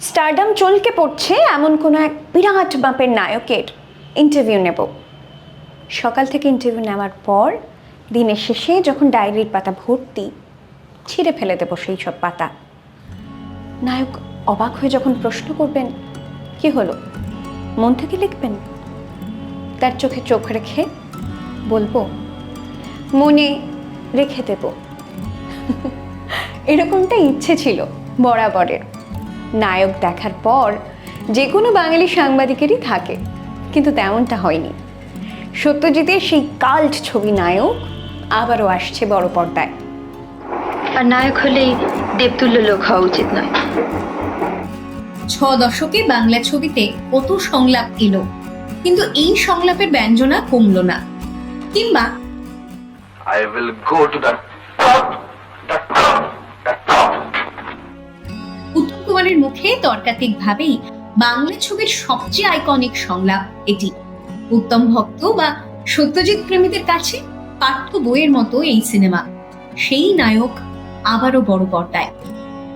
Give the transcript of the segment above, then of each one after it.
Stardom চলকে পড়ছে এমন কোনো এক বিরাট বাপের নায়কের ইন্টারভিউ নেব। সকাল থেকে ইন্টারভিউ নেওয়ার পর, দিনের শেষে যখন ডায়েরির পাতা ভর্তি, ছিঁড়ে ফেলে দেবো সেই সব পাতা। নায়ক অবাক হয়ে যখন প্রশ্ন করবেন, কি হলো? মন থেকে লিখবেন? তার চোখে চোখ রেখে বলব, মনে রেখে দেব। এরকমটা ইচ্ছে ছিল বরাবরের। নায়ক দেখার পর যে কোনো বাঙালি সাংবাদিকেরই থাকে কিন্তু তেমনটা হয়নি। সত্যজিতের সেই কাল্ট ছবি নায়ক আবারও আসছে বড় পর্দায়। আর নায়ক হলেই দেবতুল্য লোক হওয়া উচিত নয়। ছ দশকে বাংলা ছবিতে কত সংলাপ এলো কিন্তু এই সংলাপের ব্যঞ্জনা কমলো না। কিংবা I will go to the top, the top, মুখে তর্কাতিক ভাবেই বাংলা ছবির সবচেয়ে আইকনিক সংলাপ এটি। উত্তম ভক্ত বা সত্যজিৎ প্রেমীদের কাছে পাঠ্য বইয়ের মতো এই সিনেমা। সেই নায়ক আবারও বড় পর্দায়।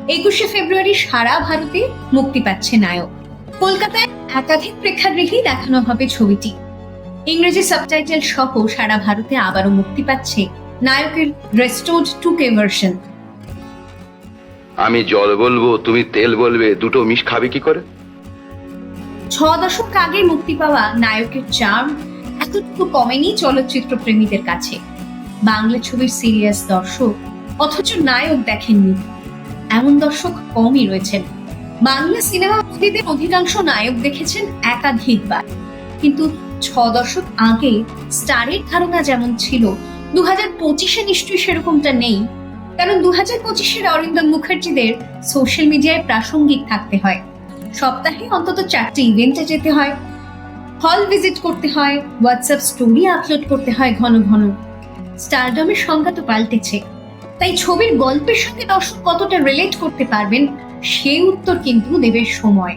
একুশে ফেব্রুয়ারি সারা ভারতে মুক্তি পাচ্ছে নায়ক। কলকাতায় একাধিক প্রেক্ষাগৃহেই দেখানো হবে ছবিটি। ইংরেজি সাবটাইটেল সহ সারা ভারতে আবারও মুক্তি পাচ্ছে নায়কের রেস্টোর্ড টু কে ভার্সন। আমি জল বলব, তুমি তেল বলবে, দুটো মিশ খাবে কি করে? ছ দশক আগে মুক্তি পাওয়া নায়কের এতটুকু কমেনি চলচ্চিত্র প্রেমীদের কাছে। বাংলা ছবির সিরিয়াস দর্শক, অথচ নায়ক দেখেননি। এমন দর্শক কমই রয়েছেন। বাংলা সিনেমা অধিকাংশ নায়ক দেখেছেন একাধিকবার। কিন্তু ছ দশক আগে স্টারের ধারণা যেমন ছিল দু হাজার পঁচিশে নিশ্চয়ই সেরকমটা নেই। কারণ দু হাজার পঁচিশের অরিন্দম মুখার্জিদের সোশ্যাল মিডিয়ায় প্রাসঙ্গিক থাকতে হয়। সপ্তাহে অন্তত চারটে ইভেন্টে যেতে হয়। হল ভিজিট করতে হয়, হোয়াটসঅ্যাপ স্টোরি আপলোড করতে হয় ঘন ঘন। স্টারডমের সংজ্ঞা তো পাল্টেছে। তাই ছবির গল্পের সঙ্গে দর্শক কতটা রিলেট করতে পারবেন সেই উত্তর কিন্তু দেবের সময়।